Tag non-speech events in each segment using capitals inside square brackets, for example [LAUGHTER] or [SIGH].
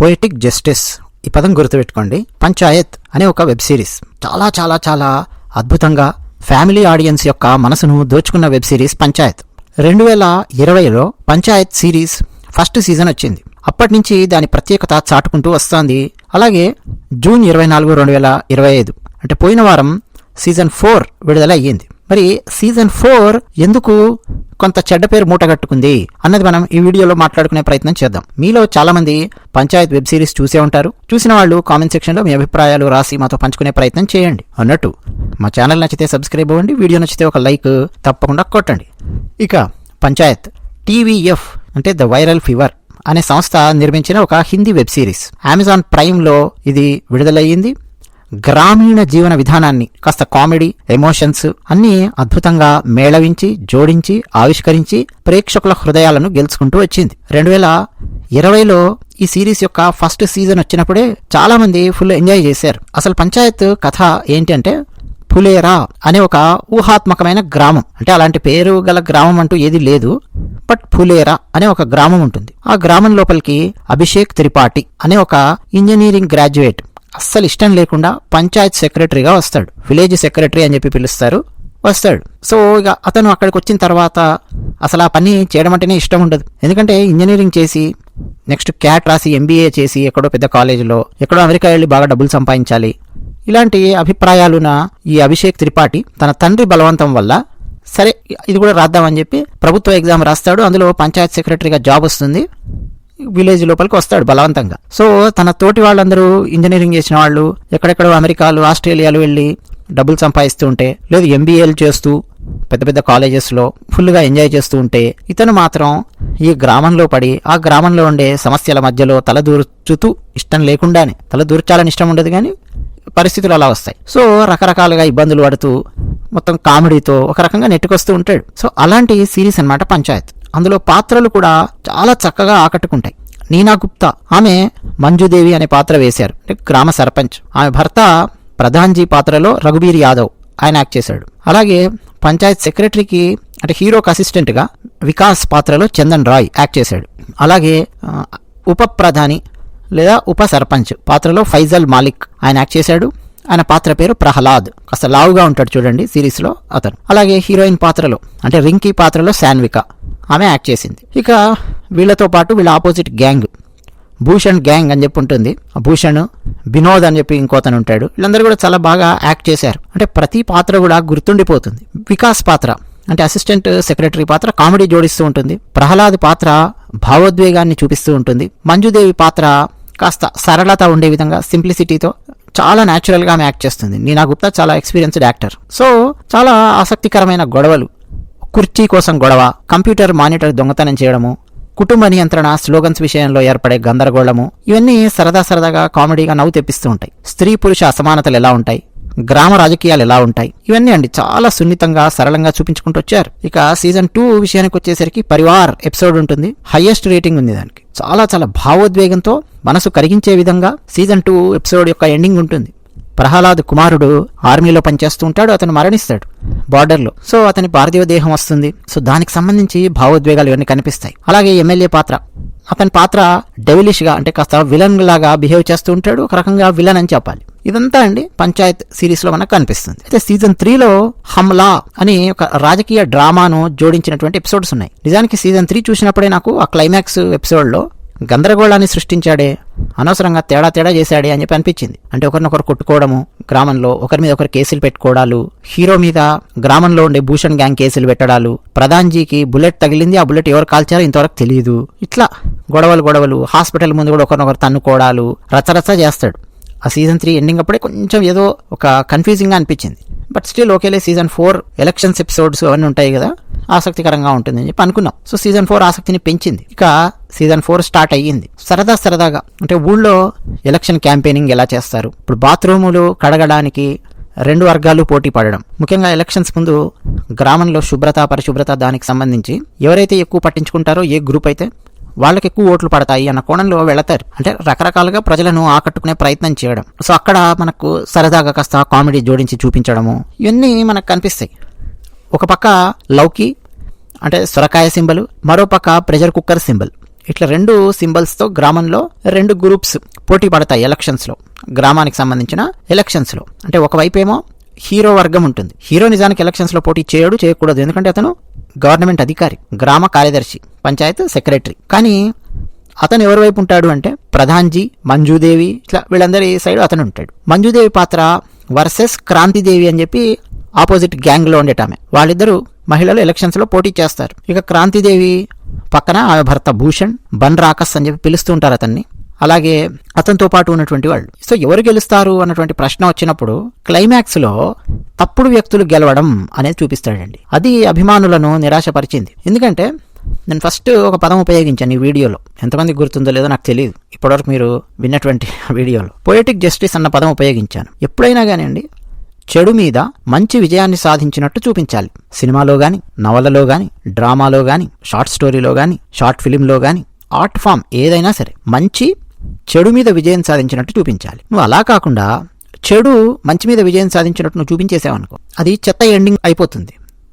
Poetic justice ఈ పదం గుర్తుపెట్టుకోండి. పంచాయత్ అనే ఒక వెబ్ సిరీస్. చాలా చాలా చాలా అద్భుతంగా ఫ్యామిలీ ఆడియన్స్ యొక్క మనసును దోచుకున్న వెబ్ సిరీస్ పంచాయత్. రెండు వేల ఇరవైలో పంచాయత్ సిరీస్ ఫస్ట్ సీజన్ వచ్చింది. అప్పటి నుంచి దాని ప్రత్యేకత చాటుకుంటూ వస్తోంది. అలాగే జూన్ ఇరవై నాలుగు రెండు వేల ఇరవై ఐదు అంటే పోయిన వారం సీజన్ ఫోర్ విడుదల అయ్యింది మరి సీజన్ ఫోర్ ఎందుకు కొంత చెడ్డ పేరు మూటగట్టుకుంది అన్నది మనం ఈ వీడియోలో మాట్లాడుకునే ప్రయత్నం చేద్దాం. మీలో చాలా మంది పంచాయత్ వెబ్ సిరీస్ చూసే ఉంటారు. చూసిన వాళ్ళు కామెంట్ సెక్షన్లో మీ అభిప్రాయాలు రాసి మాతో పంచుకునే ప్రయత్నం చేయండి. అన్నట్టు మా ఛానల్ నచ్చితే సబ్స్క్రైబ్ అవ్వండి వీడియో నచ్చితే ఒక లైక్ తప్పకుండా కొట్టండి. ఇక పంచాయత్ టీవీఎఫ్ అంటే ద వైరల్ ఫీవర్ అనే సంస్థ నిర్మించిన ఒక హిందీ వెబ్ సిరీస్. అమెజాన్ ప్రైమ్లో ఇది విడుదలయ్యింది. గ్రామీణ జీవన విధానాన్ని కాస్త కామెడీ ఎమోషన్స్ అన్నీ అద్భుతంగా మేళవించి జోడించి ఆవిష్కరించి ప్రేక్షకుల హృదయాలను గెలుచుకుంటూ వచ్చింది. రెండు వేల ఇరవైలో ఈ సిరీస్ యొక్క ఫస్ట్ సీజన్ వచ్చినప్పుడే చాలా మంది ఫుల్ ఎంజాయ్ చేశారు. అసలు పంచాయత్ కథ ఏంటి అంటే అనే ఒక ఊహాత్మకమైన గ్రామం. అంటే అలాంటి పేరు గల గ్రామం అంటూ ఏది లేదు బట్ పులేరా అనే ఒక గ్రామం ఉంటుంది. ఆ గ్రామం లోపలికి అభిషేక్ త్రిపాఠి అనే ఒక ఇంజనీరింగ్ గ్రాడ్యుయేట్ అస్సలు ఇష్టం లేకుండా పంచాయత్ సెక్రటరీగా వస్తాడు. విలేజ్ సెక్రటరీ అని చెప్పి పిలుస్తారు. వస్తాడు. సో ఇక అతను అక్కడికి వచ్చిన తర్వాత అసలు ఆ పని చేయడం అంటేనే ఇష్టం ఉండదు. ఎందుకంటే ఇంజనీరింగ్ చేసి నెక్స్ట్ క్యాట్ రాసి ఎంబీఏ చేసి ఎక్కడో పెద్ద కాలేజీలో ఎక్కడో అమెరికా వెళ్ళి బాగా డబ్బులు సంపాదించాలి. ఇలాంటి అభిప్రాయాలున్న ఈ అభిషేక్ త్రిపాఠి తన తండ్రి బలవంతం వల్ల సరే ఇది కూడా రాద్దామని చెప్పి ప్రభుత్వ ఎగ్జామ్ రాస్తాడు. అందులో పంచాయత్ సెక్రటరీగా జాబ్ వస్తుంది. విలేజ్ లోపలికి వస్తాడు బలవంతంగా. సో తన తోటి వాళ్ళందరూ ఇంజనీరింగ్ చేసిన వాళ్ళు ఎక్కడెక్కడో అమెరికాలు ఆస్ట్రేలియాలు వెళ్ళి డబ్బులు సంపాదిస్తూ ఉంటే లేదు ఎంబీఏలు చేస్తూ పెద్ద పెద్ద కాలేజెస్లో ఫుల్గా ఎంజాయ్ చేస్తూ ఉంటే ఇతను మాత్రం ఈ గ్రామంలో పడి ఆ గ్రామంలో ఉండే సమస్యల మధ్యలో తల దూర్చుతూ ఇష్టం లేకుండానే తలదూర్చాలని ఇష్టం ఉండదు కానీ పరిస్థితులు అలా వస్తాయి. సో రకరకాలుగా ఇబ్బందులు పడుతూ మొత్తం కామెడీతో ఒక రకంగా నెట్టుకొస్తూ ఉంటాడు. సో అలాంటి సిరీస్ అన్నమాట పంచాయత్. అందులో పాత్రలు కూడా చాలా చక్కగా ఆకట్టుకుంటాయి. నీనా గుప్తా ఆమె మంజుదేవి అనే పాత్ర వేశారు. అంటే గ్రామ సర్పంచ్. ఆమె భర్త ప్రధాన్జీ పాత్రలో రఘుబీర్ యాదవ్ ఆయన యాక్ట్ చేశాడు. అలాగే పంచాయత్ సెక్రటరీకి అంటే హీరోకి అసిస్టెంట్గా వికాస్ పాత్రలో చందన్ రాయ్ యాక్ట్ చేశాడు. అలాగే ఉప ప్రధాని లేదా ఉప సర్పంచ్ పాత్రలో ఫైజల్ మాలిక్ ఆయన యాక్ట్ చేశాడు. ఆయన పాత్ర పేరు ప్రహ్లాద్. కాస్త లావుగా ఉంటాడు చూడండి సిరీస్లో అతను. అలాగే హీరోయిన్ పాత్రలో అంటే రింకీ పాత్రలో శాన్విక. ఆమె యాక్ట్ చేసింది. ఇక వీళ్ళతో పాటు వీళ్ళ ఆపోజిట్ గ్యాంగ్. భూషణ్ గ్యాంగ్ అని చెప్పి ఉంటుంది. భూషణ్ వినోద్ అని చెప్పి ఇంకోతను ఉంటాడు. వీళ్ళందరూ కూడా చాలా బాగా యాక్ట్ చేశారు. అంటే ప్రతి పాత్ర కూడా గుర్తుండిపోతుంది. వికాస్ పాత్ర అంటే అసిస్టెంట్ సెక్రటరీ పాత్ర కామెడీ జోడిస్తూ ఉంటుంది. ప్రహ్లాద్ పాత్ర భావోద్వేగాన్ని చూపిస్తూ ఉంటుంది. మంజుదేవి పాత్ర కాస్త సరళత ఉండే విధంగా సింప్లిసిటీతో చాలా న్యాచురల్గా ఆమె యాక్ట్ చేస్తుంది. నీనా గుప్తా చాలా ఎక్స్పీరియన్స్డ్ యాక్టర్ సో చాలా ఆసక్తికరమైన గొడవలు. కుర్చీ కోసం గొడవ కంప్యూటర్ మానిటర్ దొంగతనం చేయడము కుటుంబ నియంత్రణ స్లోగన్స్ విషయంలో ఏర్పడే గందరగోళము ఇవన్నీ సరదా సరదాగా కామెడీగా నవ్వు తెప్పిస్తూ ఉంటాయి. స్త్రీ పురుష అసమానతలు ఎలా ఉంటాయి? గ్రామ రాజకీయాలు ఎలా ఉంటాయి? ఇవన్నీ అండి చాలా సున్నితంగా సరళంగా చూపించుకుంటూ వచ్చారు. ఇక సీజన్ టూ విషయానికి వచ్చేసరికి పరివార్ ఎపిసోడ్ ఉంటుంది. హైయెస్ట్ రేటింగ్ ఉంది దానికి. చాలా చాలా భావోద్వేగంతో మనసు కరిగించే విధంగా సీజన్ టూ ఎపిసోడ్ యొక్క ఎండింగ్ ఉంటుంది. ప్రహ్లాద్ కుమారుడు ఆర్మీలో పనిచేస్తూ ఉంటాడు అతను మరణిస్తాడు బార్డర్లో. సో అతని పార్థివ దేహం వస్తుంది. సో దానికి సంబంధించి భావోద్వేగాలు ఇవన్నీ కనిపిస్తాయి. అలాగే ఎమ్మెల్యే పాత్ర. అతని పాత్ర డెవిలిష్గా అంటే కాస్త విలన్ లాగా బిహేవ్ చేస్తూ ఉంటాడు. ఒక రకంగా విలన్ అని చెప్పాలి. ఇదంతా అండి పంచాయత్ సిరీస్లో మనకు కనిపిస్తుంది. అయితే సీజన్ త్రీలో హమ్లా అని ఒక రాజకీయ డ్రామాను జోడించినటువంటి ఎపిసోడ్స్ ఉన్నాయి. నిజానికి సీజన్ త్రీ చూసినప్పుడే నాకు ఆ క్లైమాక్స్ ఎపిసోడ్లో గందరగోళాన్ని సృష్టించాడే అనవసరంగా తేడా తేడా చేశాడే అని చెప్పి అనిపించింది. అంటే ఒకరినొకరు కొట్టుకోవడము గ్రామంలో ఒకరి మీద ఒకరు కేసులు పెట్టుకోవడాలు హీరో మీద గ్రామంలో ఉండే భూషణ్ గ్యాంగ్ కేసులు పెట్టడాలు ప్రధాన్జీకి బుల్లెట్ తగిలింది ఆ బుల్లెట్ ఎవరు కాల్చారో ఇంతవరకు తెలియదు ఇట్లా గొడవలు గొడవలు హాస్పిటల్ ముందు కూడా ఒకరినొకరు తన్నుకోవడాలు రచరచ చేస్తాడు. ఆ సీజన్ త్రీ ఎండింగ్ అప్పుడే కొంచెం ఏదో ఒక కన్ఫ్యూజింగ్గా అనిపించింది. బట్ స్టిల్ ఓకేలే సీజన్ ఫోర్ ఎలక్షన్స్ ఎపిసోడ్స్ అవన్నీ ఉంటాయి కదా ఆసక్తికరంగా ఉంటుంది అని చెప్పి అనుకున్నాం. సో సీజన్ ఫోర్ ఆసక్తిని పెంచింది. ఇక సీజన్ ఫోర్ స్టార్ట్ అయ్యింది. సరదా సరదాగా అంటే ఊళ్ళో ఎలక్షన్ క్యాంపెయినింగ్ ఎలా చేస్తారు? ఇప్పుడు బాత్రూములు కడగడానికి రెండు వర్గాలు పోటీ పడడం. ముఖ్యంగా ఎలక్షన్స్ ముందు గ్రామంలో శుభ్రత పరిశుభ్రత దానికి సంబంధించి ఎవరైతే ఎక్కువ పట్టించుకుంటారో ఏ గ్రూప్ అయితే వాళ్ళకి ఎక్కువ ఓట్లు పడతాయి అన్న కోణంలో వెళతారు. అంటే రకరకాలుగా ప్రజలను ఆకట్టుకునే ప్రయత్నం చేయడం. సో అక్కడ మనకు సరదాగా కాస్త కామెడీ జోడించి చూపించడము ఇవన్నీ మనకు కనిపిస్తాయి. ఒక పక్క లౌకి అంటే సొరకాయ సింబల్ మరో పక్క ప్రెషర్ కుక్కర్ సింబల్. ఇట్లా రెండు సింబల్స్తో గ్రామంలో రెండు గ్రూప్స్ పోటీ పడతాయి ఎలక్షన్స్లో. గ్రామానికి సంబంధించిన ఎలక్షన్స్లో. అంటే ఒకవైపు ఏమో హీరో వర్గం ఉంటుంది. హీరో నిజానికి ఎలక్షన్స్లో పోటీ చేయడు చేయకూడదు. ఎందుకంటే అతను గవర్నమెంట్ అధికారి గ్రామ కార్యదర్శి పంచాయత్ సెక్రటరీ. కానీ అతను ఎవరి వైపు ఉంటాడు అంటే ప్రధాన్జీ మంజుదేవి ఇట్లా వీళ్ళందరి సైడ్ అతను ఉంటాడు. మంజుదేవి పాత్ర వర్సెస్ క్రాంతిదేవి అని చెప్పి ఆపోజిట్ గ్యాంగ్లో ఉండేటామె వాళ్ళిద్దరూ మహిళలు ఎలక్షన్స్లో పోటీ చేస్తారు. ఇక క్రాంతిదేవి పక్కన ఆమె భర్త భూషణ్ బన్ రాకస్ అని చెప్పి పిలుస్తూ ఉంటారు అతన్ని. అలాగే అతనితో పాటు ఉన్నటువంటి వాళ్ళు. సో ఎవరు గెలుస్తారు అన్నటువంటి ప్రశ్న వచ్చినప్పుడు క్లైమాక్స్లో తప్పుడు వ్యక్తులు గెలవడం అనేది చూపిస్తాడండి. అది అభిమానులను నిరాశపరిచింది. ఎందుకంటే నేను ఫస్ట్ ఒక పదం ఉపయోగించాను ఈ వీడియోలో. ఎంతమందికి గుర్తుందో లేదో నాకు తెలియదు ఇప్పటివరకు మీరు విన్నటువంటి [LAUGHS] వీడియోలో. పొయిటిక్ జస్టిస్ అన్న పదం ఉపయోగించాను. ఎప్పుడైనా కానివ్వండి చెడు మీద మంచి విజయాన్ని సాధించినట్టు చూపించాలి. సినిమాలో కానీ నవలలో కానీ డ్రామాలో కానీ షార్ట్ స్టోరీలో కానీ షార్ట్ ఫిలింలో కానీ ఆర్ట్ ఫామ్ ఏదైనా సరే మంచి చెడు మీద విజయం సాధించినట్టు చూపించాలి. నువ్వు అలా కాకుండా చెడు మంచి మీద విజయం సాధించినట్టు నువ్వు చూపించేసావనుకో అది చెత్త ఎండింగ్ అయిపోతుంది.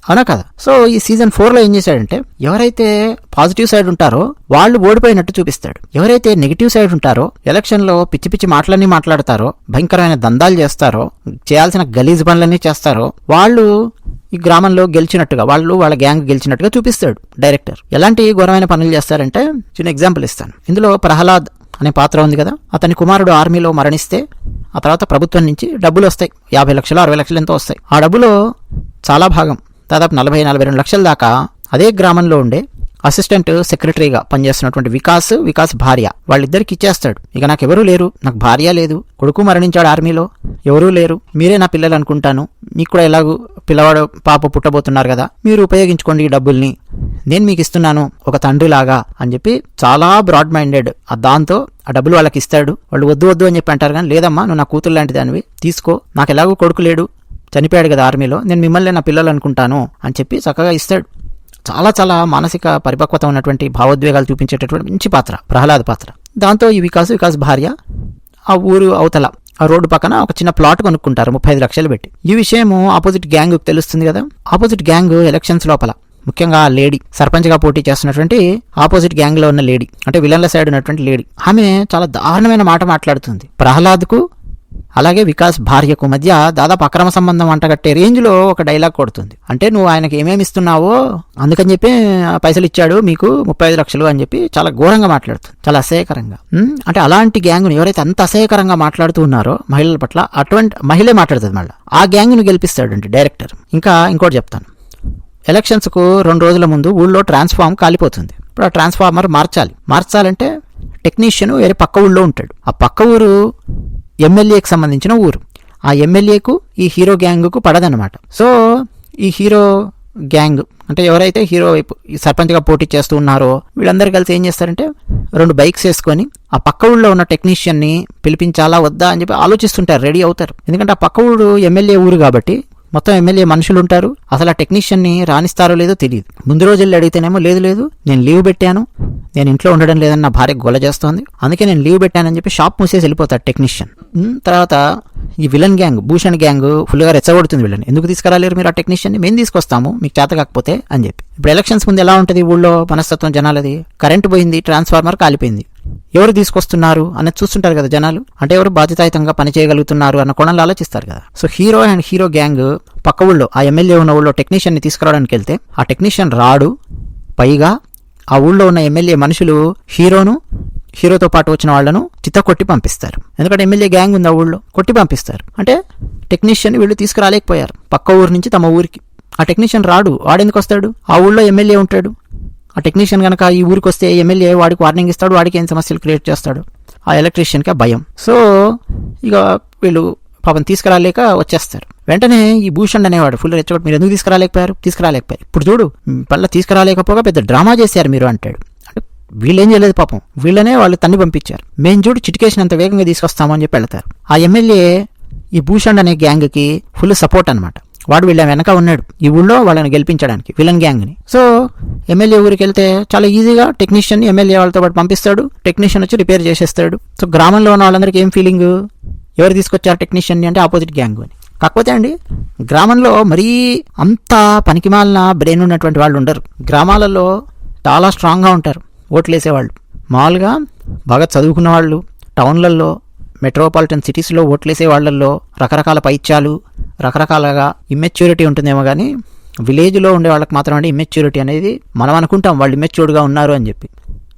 అవునా కదా? సో ఈ సీజన్ ఫోర్లో ఏం చేశాడంటే ఎవరైతే పాజిటివ్ సైడ్ ఉంటారో వాళ్ళు ఓడిపోయినట్టు చూపిస్తాడు. ఎవరైతే నెగిటివ్ సైడ్ ఉంటారో ఎలక్షన్లో పిచ్చి పిచ్చి మాటలన్నీ మాట్లాడతారో భయంకరమైన దందాలు చేస్తారో చేయాల్సిన గలీజ్ పనులన్నీ చేస్తారో వాళ్ళు ఈ గ్రామంలో గెలిచినట్టుగా వాళ్ళు వాళ్ళ గ్యాంగ్ గెలిచినట్టుగా చూపిస్తాడు డైరెక్టర్. ఎలాంటి ఘోరమైన పనులు చేస్తారంటే చిన్న ఎగ్జాంపుల్ ఇస్తాను. ఇందులో ప్రహ్లాద్ అనే పాత్ర ఉంది కదా. అతని కుమారుడు ఆర్మీలో మరణిస్తే ఆ తర్వాత ప్రభుత్వం నుంచి డబ్బులు వస్తాయి. యాభై లక్షలు అరవై లక్షలు ఎంతో వస్తాయి. ఆ డబ్బులో చాలా భాగం దాదాపు నలభై నలభై రెండు లక్షల దాకా అదే గ్రామంలో ఉండే అసిస్టెంట్ సెక్రటరీగా పనిచేస్తున్నటువంటి వికాస్ వికాస్ భార్య వాళ్ళిద్దరికి ఇచ్చేస్తాడు. ఇక నాకు ఎవరూ లేరు. నాకు భార్య లేదు. కొడుకు మరణించాడు ఆర్మీలో. ఎవరూ లేరు. మీరే నా పిల్లలు అనుకుంటాను. మీకు కూడా ఎలాగూ పిల్లవాడు పాప పుట్టబోతున్నారు కదా. మీరు ఉపయోగించుకోండి ఈ డబ్బుల్ని. నేను మీకు ఇస్తున్నాను. ఒక తండ్రిలాగా అని చెప్పి చాలా బ్రాడ్ మైండెడ్ దాంతో ఆ డబ్బులు వాళ్ళకి ఇస్తాడు. వాళ్ళు వద్దు వద్దు అని చెప్పి అంటారు కానీ లేదమ్మా నువ్వు నా కూతురు లాంటి దానివి. తీసుకో. నాకు ఎలాగో కొడుకు లేడు. చనిపోయాడు కదా ఆర్మీలో. నేను మిమ్మల్ని నా పిల్లలు అనుకుంటాను అని చెప్పి చక్కగా ఇస్తాడు. చాలా చాలా మానసిక పరిపక్వత ఉన్నటువంటి భావోద్వేగాలు చూపించేటటువంటి మంచి పాత్ర ప్రహ్లాద్ పాత్ర. దాంతో ఈ వికాస్ వికాస్ భార్య ఆ ఊరు అవతల ఆ రోడ్డు పక్కన ఒక చిన్న ప్లాట్ కొనుక్కుంటారు ముప్పై ఐదు లక్షలు పెట్టి. ఈ విషయము ఆపోజిట్ గ్యాంగ్ తెలుస్తుంది కదా? ఆపోజిట్ గ్యాంగ్ ఎలక్షన్స్ లోపల ముఖ్యంగా ఆ లేడీ సర్పంచ్గా పోటీ చేస్తున్నటువంటి ఆపోజిట్ గ్యాంగ్లో ఉన్న లేడీ అంటే విలన్ల సైడ్ ఉన్నటువంటి లేడీ ఆమె చాలా దారుణమైన మాట మాట్లాడుతుంది. ప్రహ్లాద్కు అలాగే వికాస్ భార్యకు మధ్య దాదాపు అక్రమ సంబంధం అంటగట్టే రేంజ్లో ఒక డైలాగ్ కొడుతుంది. అంటే నువ్వు ఆయనకి ఏమేమి ఇస్తున్నావో అందుకని చెప్పి పైసలు ఇచ్చాడు మీకు ముప్పై ఐదు లక్షలు అని చెప్పి చాలా ఘోరంగా మాట్లాడుతుంది. చాలా అసహ్యకరంగా. అంటే అలాంటి గ్యాంగ్ను ఎవరైతే అంత అసహ్యకరంగా మాట్లాడుతూ ఉన్నారో మహిళల పట్ల అటువంటి మహిళే మాట్లాడుతుంది మళ్ళీ. ఆ గ్యాంగ్ను గెలిపిస్తాడండి డైరెక్టర్. ఇంకా ఇంకోటి చెప్తాను. ఎలక్షన్స్కు రెండు రోజుల ముందు ఊళ్ళో ట్రాన్స్ఫార్మ్ కాలిపోతుంది. ఇప్పుడు ఆ ట్రాన్స్ఫార్మర్ మార్చాలి. మార్చాలంటే టెక్నీషియన్ వేరే పక్క ఊళ్ళో ఉంటాడు. ఆ పక్క ఊరు ఎమ్మెల్యేకి సంబంధించిన ఊరు. ఆ ఎమ్మెల్యేకు ఈ హీరో గ్యాంగ్కు పడదనమాట సో ఈ హీరో గ్యాంగ్ అంటే ఎవరైతే హీరో వైపు ఈ సర్పంచ్గా పోటీ చేస్తూ ఉన్నారో వీళ్ళందరూ కలిసి ఏం చేస్తారంటే రెండు బైక్స్ వేసుకొని ఆ పక్క ఊళ్ళో ఉన్న టెక్నీషియన్ని పిలిపించాలా వద్దా అని చెప్పి ఆలోచిస్తుంటారు రెడీ అవుతారు. ఎందుకంటే ఆ పక్క ఊరు ఎమ్మెల్యే ఊరు కాబట్టి మొత్తం ఎమ్మెల్యే మనుషులు ఉంటారు అసలు ఆ టెక్నీషియన్ని రాణిస్తారో లేదో తెలియదు ముందు రోజు వెళ్ళి అడిగితేనేమో లేదు లేదు నేను లీవ్ పెట్టాను. నేను ఇంట్లో ఉండడం లేదని నా భార్య గొల చేస్తోంది. అందుకే నేను లీవ్ పెట్టానని చెప్పి షాప్ మూసేసి వెళ్ళిపోతాడు టెక్నీషియన్. తర్వాత ఈ విలన్ గ్యాంగ్ భూషణ్ గ్యాంగ్ ఫుల్గా రెచ్చగొడుతుంది వీళ్ళని. ఎందుకు తీసుకురాలేరు మీరు ఆ టెక్నీషియన్ని? మేము తీసుకొస్తాము మీకు చేత కాకపోతే అని చెప్పి. ఇప్పుడు ఎలక్షన్స్ ముందు ఎలా ఉంటుంది ఊళ్ళో మనస్తత్వం జనాలది? కరెంట్ పోయింది ట్రాన్స్ఫార్మర్ కాలిపోయింది. ఎవరు తీసుకొస్తున్నారు అనేది చూస్తుంటారు కదా జనాలు? అంటే ఎవరు బాధ్యతాయుతంగా పని చేయగలుగుతున్నారు అన్న కోణంలో ఆలోచిస్తారు కదా. So hero and hero gang పక్క ఊళ్ళో ఆ ఎమ్మెల్యే ఉన్న ఊళ్ళో టెక్నీషియన్ని తీసుకురావడానికి వెళ్తే ఆ టెక్నీషియన్ రాడు పైగా ఆ ఊళ్ళో ఉన్న ఎమ్మెల్యే మనుషులు హీరోను హీరోతో పాటు వచ్చిన వాళ్ళను చిత్త కొట్టి పంపిస్తారు. ఎందుకంటే ఎమ్మెల్యే గ్యాంగ్ ఉంది ఆ ఊళ్ళో కొట్టి పంపిస్తారు. అంటే టెక్నీషియన్ వీళ్ళు తీసుకురాలేకపోయారు పక్క ఊరు నుంచి తమ ఊరికి. ఆ టెక్నీషియన్ రాడు వాడెందుకు వస్తాడు? ఆ ఊళ్ళో ఎమ్మెల్యే ఉంటాడు ఆ టెక్నీషియన్ కనుక ఈ ఊరికి వస్తే ఎమ్మెల్యే వాడికి వార్నింగ్ ఇస్తాడు వాడికి ఏం సమస్యలు క్రియేట్ చేస్తాడు? ఆ ఎలక్ట్రీషియన్కి ఆ భయం. సో ఇక వీళ్ళు పాపం తీసుకురాలేక వచ్చేస్తారు. వెంటనే ఈ భూషణ్ అనేవాడు ఫుల్ రెచ్చగొట్టి మీరు ఎందుకు తీసుకురాలేకపోయారు? తీసుకురాలేకపోయారు. ఇప్పుడు చూడు పళ్ళ తీసుకురాలేకపోగా పెద్ద డ్రామా చేశారు మీరు అంటాడు. అంటే వీళ్ళేం చేయలేదు పాపం. వీళ్ళనే వాళ్ళు తన్ని పంపించారు. మేము చూడు చిటికేషన్ అంత వేగంగా తీసుకొస్తామని చెప్పి వెళ్తారు. ఆ ఎమ్మెల్యే ఈ భూషణ్ అనే గ్యాంగ్కి ఫుల్ సపోర్ట్ అనమాట వాడు వీళ్ళ వెనక ఉన్నాడు. ఈ ఊళ్ళో వాళ్ళని గెలిపించడానికి విలన్ గ్యాంగ్ని సో ఎమ్మెల్యే ఊరికి వెళ్తే చాలా ఈజీగా టెక్నీషియన్ ఎమ్మెల్యే వాళ్ళతో పాటు పంపిస్తాడు. టెక్నీషియన్ వచ్చి రిపేర్ చేసేస్తాడు. సో గ్రామంలో ఉన్న వాళ్ళందరికీ ఏం ఫీలింగ్ ఎవరు తీసుకొచ్చారు టెక్నీషియన్ని అంటే ఆపోజిట్ గ్యాంగ్ అని కాకపోతే అండి గ్రామంలో మరీ అంత పనికిమాలిన బ్రెయిన్ ఉన్నటువంటి వాళ్ళు ఉండరు. గ్రామాలలో చాలా స్ట్రాంగ్గా ఉంటారు. ఓట్లు వేసేవాళ్ళు మామూలుగా బాగా చదువుకున్న వాళ్ళు టౌన్లలో మెట్రోపాలిటన్ సిటీస్లో ఓట్లేసే వాళ్ళల్లో రకరకాల పైత్యాలు రకరకాలుగా ఇమ్మెచ్యూరిటీ ఉంటుందేమో కానీ విలేజ్లో ఉండే వాళ్ళకి మాత్రం అంటే ఇమ్మెచ్యూరిటీ అనేది మనం అనుకుంటాం వాళ్ళు ఇమ్మెచ్యూర్డ్గా ఉన్నారు అని చెప్పి.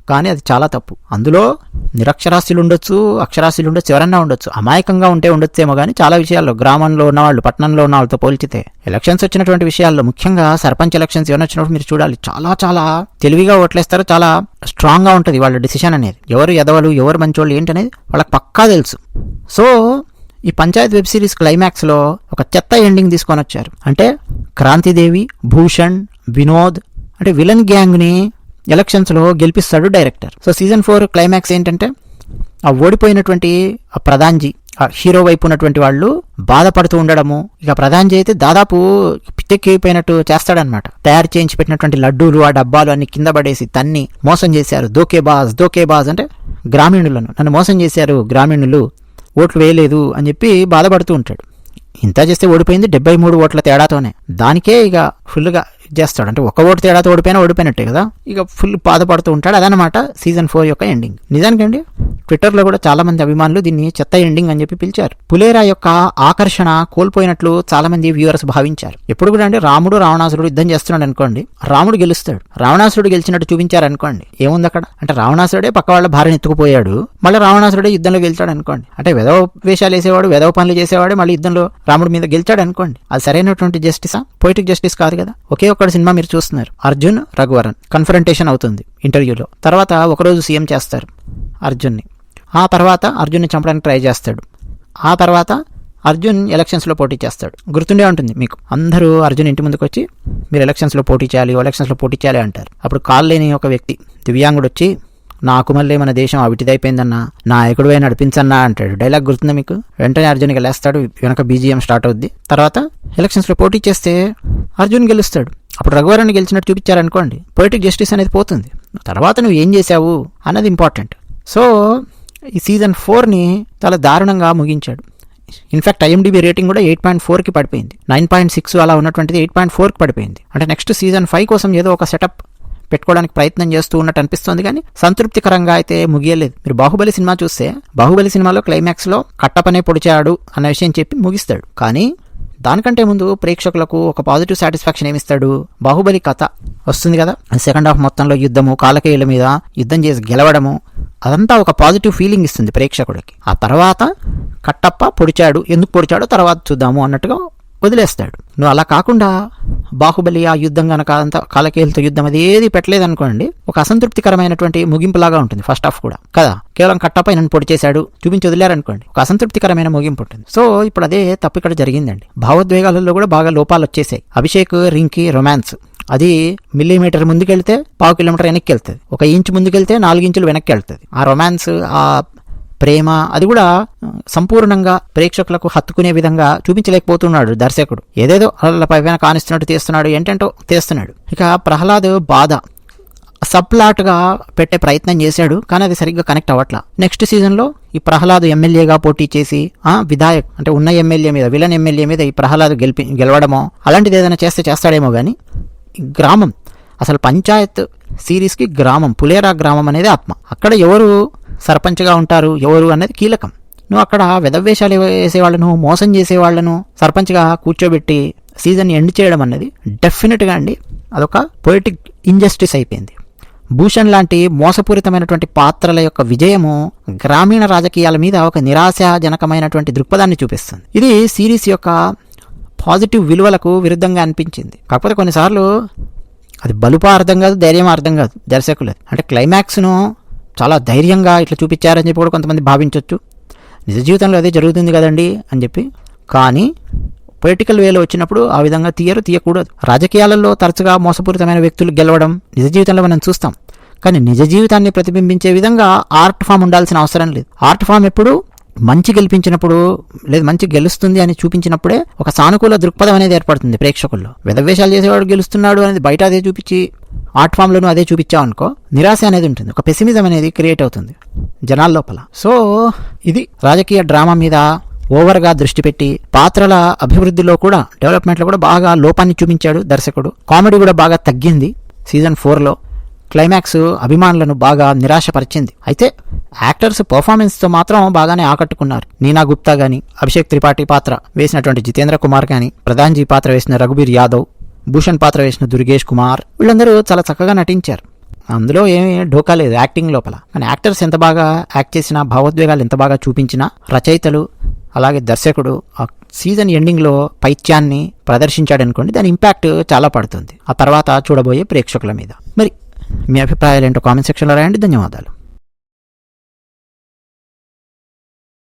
కానీ అది చాలా తప్పు. అందులో నిరక్షరాస్యులు ఉండొచ్చు అక్షరాస్యులు ఉండొచ్చు ఎవరన్నా ఉండొచ్చు. అమాయకంగా ఉంటే ఉండొచ్చేమో కానీ చాలా విషయాల్లో గ్రామంలో ఉన్నవాళ్ళు పట్టణంలో ఉన్న వాళ్ళతో పోల్చితే ఎలక్షన్స్ వచ్చినటువంటి విషయాల్లో ముఖ్యంగా సర్పంచ్ ఎలక్షన్స్ ఏమైనా వచ్చినప్పుడు మీరు చూడాలి. చాలా చాలా తెలివిగా ఓట్లేస్తారు చాలా స్ట్రాంగ్గా ఉంటుంది వాళ్ళ డిసిషన్ అనేది. ఎవరు ఎదవలు ఎవరు మంచోళ్ళు ఏంటనేది వాళ్ళకి పక్కా తెలుసు. సో ఈ పంచాయత్ వెబ్ సిరీస్ క్లైమాక్స్లో ఒక చెత్త ఎండింగ్ తీసుకొని వచ్చారు. అంటే క్రాంతిదేవి భూషణ్ వినోద్ అంటే విలన్ గ్యాంగ్ని ఎలక్షన్స్లో గెలిపిస్తాడు director. So season four climax ఏంటంటే ఆ ఓడిపోయినటువంటి ఆ ప్రధాన్జీ ఆ హీరో వైపు ఉన్నటువంటి వాళ్ళు బాధపడుతూ ఉండడము. ఇక ప్రధాన్జీ అయితే దాదాపు పిచ్చెక్కిపోయినట్టు చేస్తాడనమాట తయారు చేయించి పెట్టినటువంటి లడ్డూలు ఆ డబ్బాలు అన్ని కింద పడేసి తన్ని మోసం చేశారు. దోకే బాజ్ దోకే బాజ్ అంటే గ్రామీణులను. నన్ను మోసం చేశారు గ్రామీణులు. ఓట్లు వేయలేదు అని చెప్పి బాధపడుతూ ఉంటాడు. ఇంత చేస్తే ఓడిపోయింది డెబ్బై మూడు ఓట్ల తేడాతోనే. దానికే ఇక ఫుల్గా చేస్తాడు. అంటే ఒక ఓటు తేడాతో ఓడిపోయినా ఓడిపోయినట్టే కదా. ఇక ఫుల్ బాధపడుతూ ఉంటాడు. అదనమాట సీజన్ ఫోర్ యొక్క ఎండింగ్. నిజానికండి? ట్విట్టర్లో కూడా చాలామంది అభిమానులు దీన్ని చెత్త ఎండింగ్ అని చెప్పి పిలిచారు. పులేరా యొక్క ఆకర్షణ కోల్పోయినట్లు చాలామంది వ్యూవర్స్ భావించారు. ఎప్పుడు కూడా అంటే రాముడు రావణాసురుడు యుద్ధం చేస్తున్నాడు అనుకోండి రాముడు గెలుస్తాడు. రావణాసురుడు గెలిచినట్టు చూపించారు అనుకోండి ఏముంది అక్కడ? అంటే రావణాసురుడే పక్క వాళ్ళ భార్యను ఎత్తుకుపోయాడు మళ్ళీ రావణాసురుడే యుద్ధంలో గెలిచాడు అనుకోండి. అంటే వెధవ వేషాలు వేసేవాడు వెధవ పనులు చేసేవాడు మళ్ళీ యుద్ధంలో రాముడి మీద గెలిచాడు అనుకోండి. అది సరైనటువంటి జస్టిసా పొయిటిక్ జస్టిస్ కాదు కదా? ఒకే ఒక్కటి సినిమా మీరు చూస్తున్నారు. అర్జున్ రఘువరన్. కన్ఫరంటేషన్ అవుతుంది ఇంటర్వ్యూలో తర్వాత ఒకరోజు సీఎం చేస్తారు అర్జున్ని. ఆ తర్వాత అర్జున్ని చంపడానికి ట్రై చేస్తాడు. ఆ తర్వాత అర్జున్ ఎలక్షన్స్లో పోటీ చేస్తాడు. గుర్తుండే ఉంటుంది మీకు. అందరూ అర్జున్ ఇంటి ముందుకు వచ్చి మీరు ఎలక్షన్స్లో పోటీ చేయాలి ఎలక్షన్స్లో పోటీ చేయాలి అంటారు. అప్పుడు కాల్ లేని ఒక వ్యక్తి దివ్యాంగుడు వచ్చి నాకు మళ్ళీ మన దేశం అవిటిదైపోయిందన్నా నాయకుడు పోయి నడిపించన్నా అంటాడు. డైలాగ్ గుర్తుందా మీకు? వెంటనే అర్జున్ గెలేస్తాడు వెనక బీజిఎం స్టార్ట్ అవుద్ది. తర్వాత ఎలక్షన్స్లో పోటీ చేస్తే అర్జున్ గెలుస్తాడు. అప్పుడు రఘువరాన్ని గెలిచినట్టు చూపించారనుకోండి పొలిటిక్ జస్టిస్ అనేది పోతుంది. తర్వాత నువ్వు ఏం చేశావు? అన్నది ఇంపార్టెంట్. సో ఈ సీజన్ ఫోర్ని చాలా దారుణంగా ముగించాడు. ఇన్ఫాక్ట్ ఐఎండిబి రేటింగ్ కూడా ఎయిట్ పాయింట్ ఫోర్కి పడిపోయింది. నైన్ పాయింట్ సిక్స్ అలా ఉన్నటువంటిది ఎయిట్ పాయింట్ ఫోర్కి పడిపోయింది. అంటే నెక్స్ట్ సీజన్ ఫైవ్ కోసం ఏదో ఒక సెటప్ పెట్టుకోవడానికి ప్రయత్నం చేస్తూ ఉన్నట్టు అనిపిస్తుంది కానీ సంతృప్తికరంగా అయితే ముగియలేదు. మీరు బాహుబలి సినిమా చూస్తే బాహుబలి సినిమాలో క్లైమాక్స్లో కట్టపనే పొడిచాడు అన్న విషయం చెప్పి ముగిస్తాడు. కానీ దానికంటే ముందు ప్రేక్షకులకు ఒక పాజిటివ్ సాటిస్ఫాక్షన్ ఏమిస్తాడు? బాహుబలి కథ వస్తుంది కదా? సెకండ్ హాఫ్ మొత్తంలో యుద్ధము కాలకేయుల మీద యుద్ధం చేసి గెలవడము అదంతా ఒక పాజిటివ్ ఫీలింగ్ ఇస్తుంది ప్రేక్షకుడికి. ఆ తర్వాత కట్టప్ప పొడిచాడు ఎందుకు పొడిచాడో తర్వాత చూద్దాము అన్నట్టుగా వదిలేస్తాడు. నువ్వు అలా కాకుండా బాహుబలి ఆ యుద్ధం కనుక అంత కాలకేయులతో యుద్ధం అది ఏది పెట్టలేదనుకోండి ఒక అసంతృప్తికరమైనటువంటి ముగింపులాగా ఉంటుంది ఫస్ట్ హాఫ్ కూడా. కదా? కేవలం కట్టపై నన్ను పొడి చేశాడు చూపించి వదిలేరనుకోండి ఒక అసంతృప్తికరమైన ముగింపు ఉంటుంది. సో ఇప్పుడు అదే తప్పు ఇక్కడ జరిగిందండి. భావోద్వేగాలలో కూడా బాగా లోపాలు వచ్చేసాయి. అభిషేక్ రింకి రొమాన్స్. అది మిల్లీమీటర్ ముందుకెళ్తే పావు కిలోమీటర్ వెనక్కి వెళ్తుంది. ఒక ఇంచు ముందుకెళ్తే నాలుగు ఇంచులు వెనక్కి వెళ్తుంది. ఆ రొమాన్స్ ఆ ప్రేమ అది కూడా సంపూర్ణంగా ప్రేక్షకులకు హత్తుకునే విధంగా చూపించలేకపోతున్నాడు దర్శకుడు. ఏదేదో అలా పైన కానిస్తున్నట్టు తీస్తున్నాడు ఏంటంటో తీస్తున్నాడు. ఇక ప్రహ్లాద్ బాధ. సప్లాట్గా పెట్టే ప్రయత్నం చేశాడు కానీ అది సరిగ్గా కనెక్ట్ అవ్వట్లా. నెక్స్ట్ సీజన్లో ఈ ప్రహ్లాద్ ఎమ్మెల్యేగా పోటీ చేసి ఆ విధాయక్ అంటే ఉన్న ఎమ్మెల్యే మీద విలన్ ఎమ్మెల్యే మీద ఈ ప్రహ్లాద్ గెలిపి గెలవడమో అలాంటిది ఏదైనా చేస్తే చేస్తాడేమో కానీ గ్రామం అసలు పంచాయత్ సిరీస్కి గ్రామం పులేరా గ్రామం అనేది ఆత్మ. అక్కడ ఎవరు సర్పంచ్గా ఉంటారు ఎవరు అనేది కీలకం. నువ్వు అక్కడ వెదవేషాలు వేసేవాళ్ళను మోసం చేసేవాళ్ళను సర్పంచ్గా కూర్చోబెట్టి సీజన్ ఎండ్ చేయడం అన్నది డెఫినెట్గా అండి అదొక పొలిటిక్ ఇంజస్టిస్ అయిపోయింది. భూషణ్ లాంటి మోసపూరితమైనటువంటి పాత్రల యొక్క విజయము గ్రామీణ రాజకీయాల మీద ఒక నిరాశాజనకమైనటువంటి దృక్పథాన్ని చూపిస్తుంది. ఇది సిరీస్ యొక్క పాజిటివ్ విలువలకు విరుద్ధంగా అనిపించింది. కాకపోతే కొన్నిసార్లు అది బలుపా అర్థం కాదు ధైర్యం అర్థం కాదు దర్శకులు అంటే క్లైమాక్స్ను చాలా ధైర్యంగా ఇట్లా చూపించారని చెప్పి కూడా కొంతమంది భావించవచ్చు నిజ జీవితంలో అదే జరుగుతుంది కదండి అని చెప్పి. కానీ పొలిటికల్ వేలో వచ్చినప్పుడు ఆ విధంగా తీయరు తీయకూడదు. రాజకీయాలలో తరచుగా మోసపూరితమైన వ్యక్తులు గెలవడం నిజ జీవితంలో మనం చూస్తాం. కానీ నిజ జీవితాన్ని ప్రతిబింబించే విధంగా ఆర్ట్ ఫామ్ ఉండాల్సిన అవసరం లేదు. ఆర్ట్ ఫామ్ ఎప్పుడు మంచి గెలిపించినప్పుడు లేదు మంచి గెలుస్తుంది అని చూపించినప్పుడే ఒక సానుకూల దృక్పథం అనేది ఏర్పడుతుంది ప్రేక్షకుల్లో. విధవేషాలు చేసేవాడు గెలుస్తున్నాడు అనేది బయట అదే చూపించి ఆర్ట్ ఫామ్లోనూ అదే చూపించామనుకో నిరాశ అనేది ఉంటుంది. ఒక పెసిమిజం అనేది క్రియేట్ అవుతుంది జనాల లోపల. సో ఇది రాజకీయ డ్రామా మీద ఓవర్గా దృష్టి పెట్టి పాత్రల అభివృద్ధిలో కూడా డెవలప్మెంట్లో కూడా బాగా లోపాన్ని చూపించాడు దర్శకుడు. కామెడీ కూడా బాగా తగ్గింది సీజన్ ఫోర్లో. క్లైమాక్స్ అభిమానులను బాగా నిరాశపరిచింది. అయితే యాక్టర్స్ పర్ఫార్మెన్స్తో మాత్రం బాగానే ఆకట్టుకున్నారు. నీనా గుప్తా గాని అభిషేక్ త్రిపాఠి పాత్ర వేసినటువంటి జితేంద్ర కుమార్ గాని ప్రధాన్జీ పాత్ర వేసిన రఘుబీర్ యాదవ్ భూషణ్ పాత్ర వేసిన దుర్గేష్ కుమార్ వీళ్ళందరూ చాలా చక్కగా నటించారు. అందులో ఏమీ ఢోకా లేదు యాక్టింగ్ లోపల. కానీ యాక్టర్స్ ఎంత బాగా యాక్ట్ చేసినా భావోద్వేగాలు ఎంత బాగా చూపించినా రచయితలు అలాగే దర్శకుడు ఆ సీజన్ ఎండింగ్లో పైత్యాన్ని ప్రదర్శించాడనుకోండి దాని ఇంపాక్ట్ చాలా పడుతుంది. ఆ తర్వాత చూడబోయే ప్రేక్షకుల మీద. మరి మీ అభిప్రాయాలు ఏంటో కామెంట్ సెక్షన్లో రాయండి. ధన్యవాదాలు.